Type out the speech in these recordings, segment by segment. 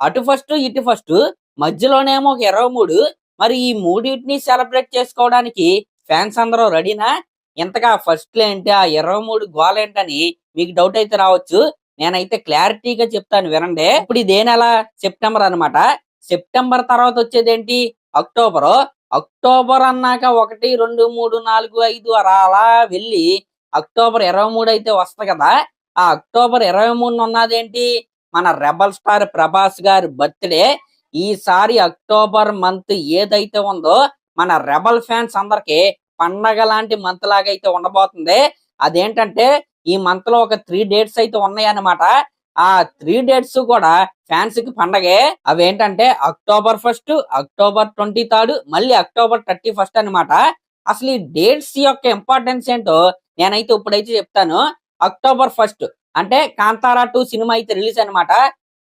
అటు ఫస్ట్ ఇటు ఫస్ట్ మధ్యలోనేమో ఒక ఇరవై మూడు. మరి ఈ మూడింటిని సెలబ్రేట్ చేసుకోవడానికి ఫ్యాన్స్ అందరూ రెడీనా? ఇంతగా ఫస్ట్ ఏంటి? ఆ ఇరవై మూడు గోల్ ఏంటని మీకు డౌట్ అయితే రావచ్చు. నేనైతే క్లారిటీగా చెప్తాను వినండి. ఇప్పుడు ఇదే నెల సెప్టెంబర్ అన్నమాట. సెప్టెంబర్ తర్వాత వచ్చేది ఏంటి? అక్టోబర్ అక్టోబర్ అన్నాక ఒకటి రెండు మూడు నాలుగు ఐదు అలా వెళ్ళి అక్టోబర్ ఇరవై మూడు అయితే వస్తుంది కదా. ఆ అక్టోబర్ ఇరవై మూడు ఉన్నదేంటి మన రెబల్ స్టార్ ప్రభాస్ గారి బర్త్డే ఈసారి అక్టోబర్ మంత్ ఏదైతే ఉందో మన రెబల్ ఫ్యాన్స్ అందరికి పండగ లాంటి మంత్ లాగా అయితే ఉండబోతుంది. అదేంటంటే ఈ మంత్లో ఒక త్రీ డేట్స్ అయితే ఉన్నాయి అన్నమాట ఆ త్రీ డేట్స్ కూడా ఫ్యాన్స్కి పండగే. అవేంటంటే October first October twenty third మళ్ళీ అక్టోబర్ థర్టీ ఫస్ట్ అన్నమాట. అసలు ఈ డేట్స్ యొక్క ఇంపార్టెన్స్ ఏంటో నేనైతే ఇప్పుడైతే చెప్తాను. అక్టోబర్ ఫస్ట్ అంటే కాంతారా టూ సినిమా అయితే రిలీజ్ అన్నమాట.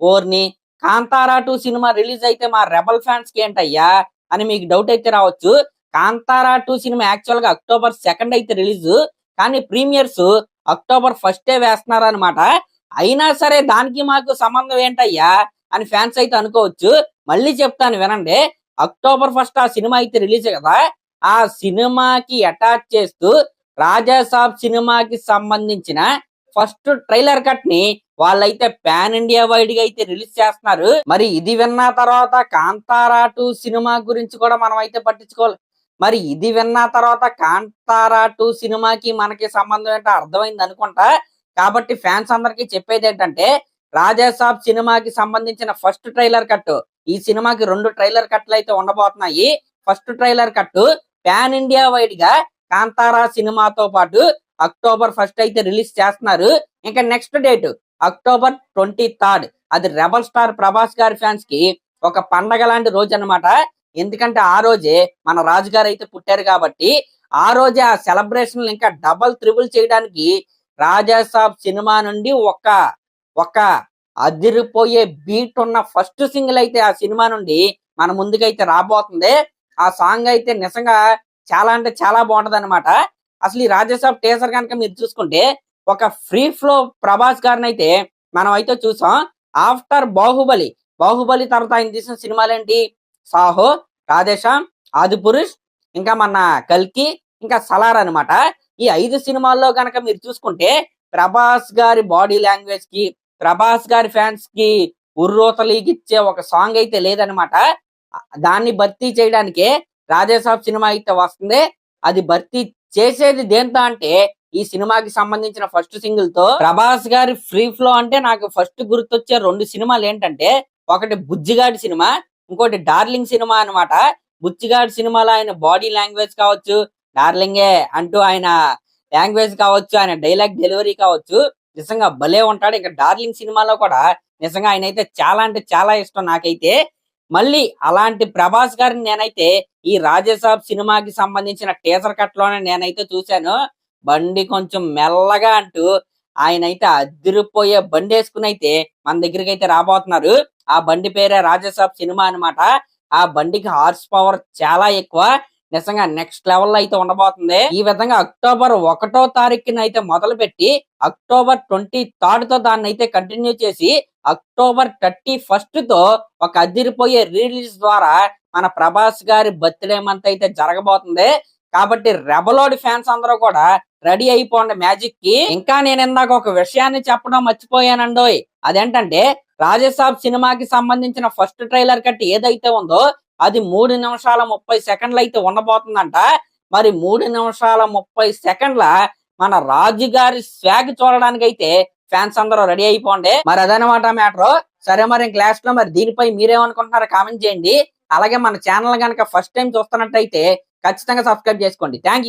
ఓర్ని కాంతారా టూ సినిమా రిలీజ్ అయితే మా రెబల్ ఫ్యాన్స్కి ఏంటయ్యా అని మీకు డౌట్ అయితే రావచ్చు. కాంతారా టూ సినిమా యాక్చువల్గా అక్టోబర్ సెకండ్ అయితే రిలీజ్. కానీ ప్రీమియర్స్ అక్టోబర్ ఫస్టే వేస్తున్నారు అనమాట అయినా సరే దానికి మాకు సంబంధం ఏంటయ్యా అని ఫ్యాన్స్ అయితే అనుకోవచ్చు. మళ్ళీ చెప్తాను వినండి. అక్టోబర్ ఫస్ట్ ఆ సినిమా అయితే రిలీజ్ కదా. ఆ సినిమాకి అటాచ్ చేస్తూ రాజాసాబ్ సినిమాకి సంబంధించిన ఫస్ట్ ట్రైలర్ కట్ని వాళ్ళైతే పాన్ ఇండియా వైడ్గా అయితే రిలీజ్ చేస్తున్నారు. మరి ఇది విన్న తర్వాత కాంతారా టూ సినిమా గురించి కూడా మనం అయితే పట్టించుకోవాలి. మరి ఇది విన్న తర్వాత కాంతారా టూ సినిమాకి మనకి సంబంధం ఏంటో అర్థమైంది అనుకుంటా. కాబట్టి ఫ్యాన్స్ అందరికి చెప్పేది ఏంటంటే రాజాసాబ్ సినిమాకి సంబంధించిన ఫస్ట్ ట్రైలర్ కట్ ఈ సినిమాకి రెండు ట్రైలర్ కట్లు అయితే ఉండబోతున్నాయి. First trailer cut pan India వైడ్గా కాంతారా సినిమాతో పాటు అక్టోబర్ ఫస్ట్ అయితే రిలీజ్ చేస్తున్నారు. ఇంకా next date October twenty third. అది రెబల్ స్టార్ ప్రభాస్ గారి ఫ్యాన్స్కి ఒక పండగ లాంటి రోజు అన్నమాట. ఎందుకంటే ఆ రోజే మన రాజు గారు అయితే పుట్టారు కాబట్టి ఆ రోజే ఆ సెలబ్రేషన్ ఇంకా డబల్ త్రిబుల్ చేయడానికి రాజాసాబ్ సినిమా నుండి ఒక ఒక అదిరిపోయే బీట్ ఉన్న ఫస్ట్ సింగిల్ అయితే ఆ సినిమా నుండి మన ముందుకైతే రాబోతుంది. ఆ సాంగ్ అయితే నిజంగా చాలా అంటే చాలా బాగుంటది అనమాట అసలు ఈ రాజాసాబ్ టేసర్ కనుక మీరు చూసుకుంటే ఒక ఫ్రీ ఫ్లో ప్రభాస్ గారిని అయితే మనం అయితే చూసాం. ఆఫ్టర్ బాహుబలి బాహుబలి తర్వాత ఆయన తీసిన సినిమాలు ఏంటి సాహో రాధేశ్యామ్ ఆదిపురుష్ ఇంకా మన కల్కి ఇంకా సలార్ అన్నమాట. ఈ ఐదు సినిమాల్లో కనుక మీరు చూసుకుంటే ప్రభాస్ గారి బాడీ లాంగ్వేజ్కి ప్రభాస్ గారి ఫ్యాన్స్కి ఉర్రోతలీగిచ్చే ఒక సాంగ్ అయితే లేదనమాట దాన్ని భర్తీ చేయడానికే రాజేసాబ్ సినిమా అయితే వస్తుంది. అది భర్తీ చేసేది దేంతో అంటే ఈ సినిమాకి సంబంధించిన ఫస్ట్ సింగిల్తో ప్రభాస్ గారి ఫ్రీ ఫ్లో అంటే నాకు ఫస్ట్ గుర్తొచ్చే రెండు సినిమాలు ఏంటంటే ఒకటి బుజ్జిగాడి సినిమా ఇంకోటి డార్లింగ్ సినిమా అన్నమాట. బుజ్జిగాడి సినిమాలో ఆయన బాడీ లాంగ్వేజ్ కావచ్చు డార్లింగే అంటూ ఆయన లాంగ్వేజ్ కావచ్చు ఆయన డైలాగ్ డెలివరీ కావచ్చు నిజంగా భలే ఉంటాడు. ఇంకా డార్లింగ్ సినిమాలో కూడా నిజంగా ఆయన అయితే చాలా అంటే చాలా ఇష్టం నాకైతే. మళ్ళీ అలాంటి ప్రభాస్ గారిని నేనైతే ఈ రాజసాబ్ సినిమాకి సంబంధించిన టీజర్ కట్లోనే నేనైతే చూశాను. బండి కొంచెం మెల్లగా అంటూ ఆయన అయితే అదిరిపోయే బండి వేసుకుని అయితే మన దగ్గరికి అయితే రాబోతున్నారు. ఆ బండి పేరే రాజసాబ్ సినిమా అన్నమాట. ఆ బండికి హార్స్ పవర్ చాలా ఎక్కువ. నిజంగా నెక్స్ట్ లెవెల్ అయితే ఉండబోతుంది. ఈ విధంగా అక్టోబర్ ఒకటో తారీఖున అయితే మొదలు పెట్టి అక్టోబర్ ట్వంటీ థర్డ్తో దాన్ని అయితే కంటిన్యూ చేసి అక్టోబర్ థర్టీ ఫస్ట్తో ఒక అదిరిపోయే రిలీజ్ ద్వారా మన ప్రభాస్ గారి బర్త్డే మంత్ అయితే జరగబోతుంది. కాబట్టి రెబలోడి ఫ్యాన్స్ అందరూ కూడా రెడీ అయిపోండి మ్యాజిక్కి. ఇంకా నేను ఇందాక ఒక విషయాన్ని చెప్పడం మర్చిపోయానండోయ్. అదేంటంటే రాజసాబ్ సినిమాకి సంబంధించిన ఫస్ట్ ట్రైలర్ కట్టి ఏదైతే ఉందో అది మూడు నిమిషాల ముప్పై సెకండ్లు అయితే ఉండబోతుందంట. మరి మూడు నిమిషాల ముప్పై సెకండ్ల మన రాజు గారి స్వాగ్ చూడడానికి అయితే ఫ్యాన్స్ అందరూ రెడీ అయిపోండి. మరి అదనమాట మ్యాటర్. సరే మరి క్లాస్లో మరి దీనిపై మీరేమనుకుంటున్నారో కామెంట్ చేయండి. అలాగే మన ఛానల్ కనుక ఫస్ట్ టైం చూస్తున్నట్టయితే ఖచ్చితంగా సబ్స్క్రైబ్ చేసుకోండి. థ్యాంక్